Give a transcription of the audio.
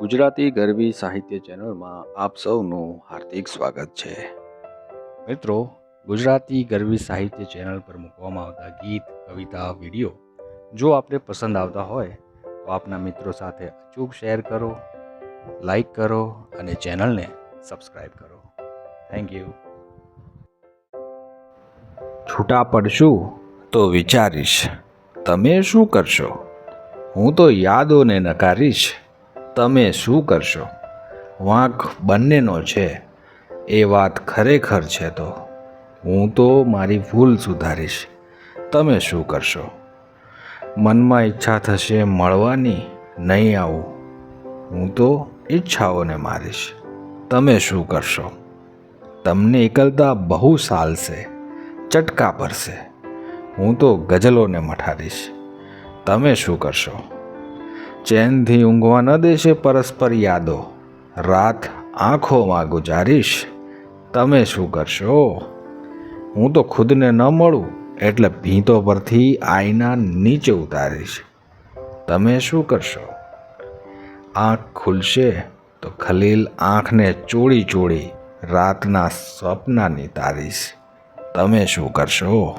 ગુજરાતી ગરવી સાહિત્ય ચેનલમાં આપ સૌનું હાર્દિક સ્વાગત છે. મિત્રો, ગુજરાતી ગરવી સાહિત્ય ચેનલ પર મૂકવામાં આવતા ગીત, કવિતા, વીડિયો જો આપને પસંદ આવતા હોય, તો આપના મિત્રો સાથે અચૂક શેર કરો, લાઈક કરો અને ચેનલને સબસ્ક્રાઈબ કરો. Thank you. છૂટા પડશું તો વિચારીશ, તમે શું કરશો? હું તો યાદોને નકારીશ. તમે શું કરશો? વાંક બંનેનો છે. એ વાત ખરેખર છે તો. હું તો મારી ભૂલ સુધારીશ. તમે શું કરશો? મનમાં ઈચ્છા થશે મળવાની, નહીં આવું. હું તો ઈચ્છાઓને મારીશ. તમે શું કરશો? તમને એકલતા બહુ સાલશે. ચટકા પડશે હું તો ગઝલોને મઠારીશ. તમે શું કરશો? ચેનથી ઊંઘવા ન દેશે પરસ્પર યાદો. રાત આંખોમાં ગુજારીશ. તમે શું કરશો? હું તો ખુદને ન મળું, એટલે ભીંતો પરથી આઈના નીચે ઉતારીશ. તમે શું કરશો? આંખ ખુલશે તો ખલીલ આંખને ચોળી ચોળી રાતના સ્વપ્નાની તારીશ. તમે શું કરશો?